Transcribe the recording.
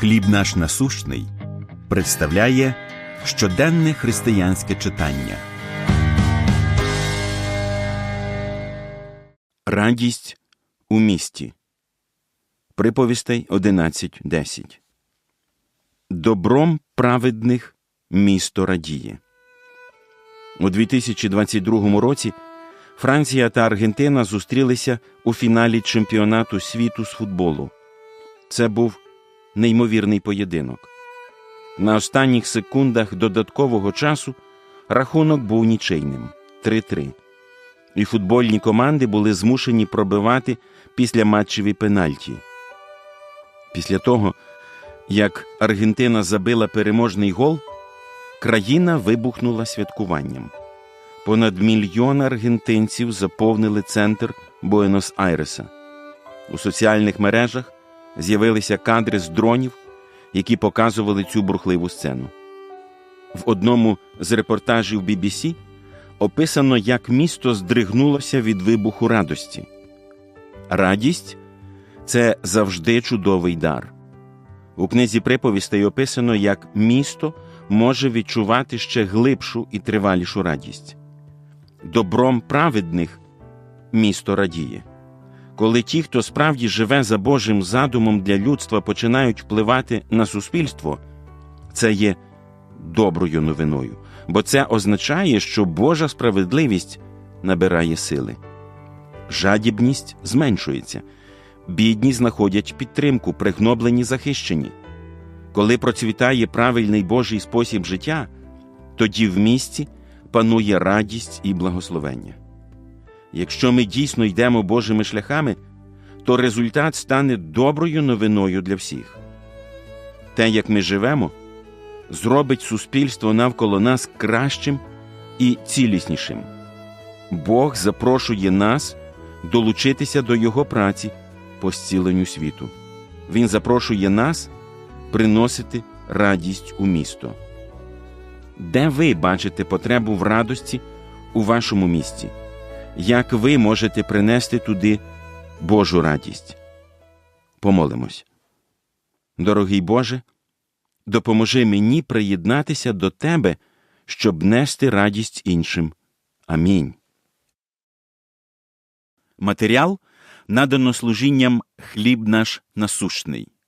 Хліб наш насущний представляє щоденне християнське читання. Радість у місті. Приповістей 11.10 Добром праведних місто радіє. У 2022 році Франція та Аргентина зустрілися у фіналі чемпіонату світу з футболу. Це був неймовірний поєдинок. На останніх секундах додаткового часу рахунок був нічийним 3-3. І футбольні команди були змушені пробивати після матчеві пенальті. Після того, як Аргентина забила переможний гол, країна вибухнула святкуванням. Понад мільйон аргентинців заповнили центр Буенос-Айреса. У соціальних мережах з'явилися кадри з дронів, які показували цю бурхливу сцену. В одному з репортажів BBC описано, як місто здригнулося від вибуху радості. Радість це завжди чудовий дар. У книзі приповістей описано, як місто може відчувати ще глибшу і тривалішу радість. Добром праведних місто радіє. Коли ті, хто справді живе за Божим задумом для людства, починають впливати на суспільство, це є доброю новиною, бо це означає, що Божа справедливість набирає сили. Жадібність зменшується, бідні знаходять підтримку, пригноблені захищені. Коли процвітає правильний Божий спосіб життя, тоді в місті панує радість і благословення. Якщо ми дійсно йдемо Божими шляхами, то результат стане доброю новиною для всіх. Те, як ми живемо, зробить суспільство навколо нас кращим і ціліснішим. Бог запрошує нас долучитися до Його праці по зціленню світу. Він запрошує нас приносити радість у місто. Де ви бачите потребу в радості у вашому місті? Як ви можете принести туди Божу радість? Помолимось. Дорогий Боже, допоможи мені приєднатися до Тебе, щоб нести радість іншим. Амінь. Матеріал надано служінням хліб наш насущний.